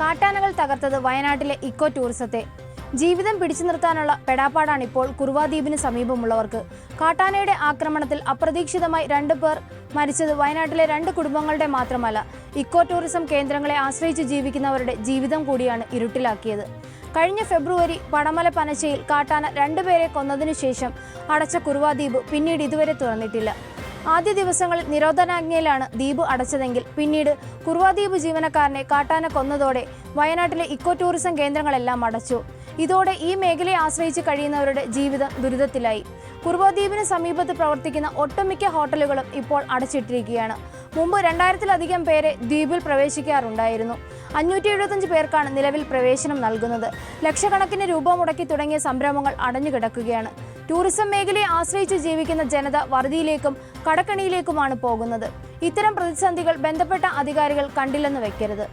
തകർത്തത് വയനാട്ടിലെ ഇക്കോ ടൂറിസത്തെ. ജീവിതം പിടിച്ചു നിർത്താനുള്ള പെടാപ്പാടാണ് ഇപ്പോൾ കുറുവാദ്വീപിന് സമീപമുള്ളവർക്ക്. കാട്ടാനയുടെ ആക്രമണത്തിൽ അപ്രതീക്ഷിതമായി രണ്ടു പേർ മരിച്ചത് വയനാട്ടിലെ രണ്ട് കുടുംബങ്ങളുടെ മാത്രമല്ല ഇക്കോ ടൂറിസം കേന്ദ്രങ്ങളെ ആശ്രയിച്ച് ജീവിക്കുന്നവരുടെ ജീവിതം കൂടിയാണ് ഇരുട്ടിലാക്കിയത്. കഴിഞ്ഞ ഫെബ്രുവരി പടമല പനച്ചയിൽ കാട്ടാന രണ്ടുപേരെ കൊന്നതിനു ശേഷം അടച്ച കുറുവാദ്വീപ് പിന്നീട് ഇതുവരെ തുറന്നിട്ടില്ല. ആദ്യ ദിവസങ്ങളിൽ നിരോധനാജ്ഞയിലാണ് ദ്വീപ് അടച്ചതെങ്കിൽ പിന്നീട് കുറുവാദ്വീപ് ജീവനക്കാരനെ കാട്ടാന കൊന്നതോടെ വയനാട്ടിലെ ഇക്കോ ടൂറിസം കേന്ദ്രങ്ങളെല്ലാം അടച്ചു. ഇതോടെ ഈ മേഖലയെ ആശ്രയിച്ച് കഴിയുന്നവരുടെ ജീവിതം ദുരിതത്തിലായി. കുറുവാദ്വീപിന് സമീപത്ത് പ്രവർത്തിക്കുന്ന ഒട്ടുമിക്ക ഹോട്ടലുകളും ഇപ്പോൾ അടച്ചിട്ടിരിക്കുകയാണ്. മുമ്പ് രണ്ടായിരത്തിലധികം പേരെ ദ്വീപിൽ പ്രവേശിക്കാറുണ്ടായിരുന്നു. അഞ്ഞൂറ്റി എഴുപത്തഞ്ച് പേർക്കാണ് നിലവിൽ പ്രവേശനം നൽകുന്നത്. ലക്ഷക്കണക്കിന് രൂപ മുടക്കി തുടങ്ങിയ സംരംഭങ്ങൾ അടഞ്ഞുകിടക്കുകയാണ്. ടൂറിസം മേഖലയെ ആശ്രയിച്ച് ജീവിക്കുന്ന ജനത വറുതിയിലേക്കും കടക്കണിയിലേക്കുമാണ് പോകുന്നത്. ഇത്തരം പ്രതിസന്ധികൾ ബന്ധപ്പെട്ട അധികാരികൾ കണ്ടില്ലെന്ന് വെക്കരുത്.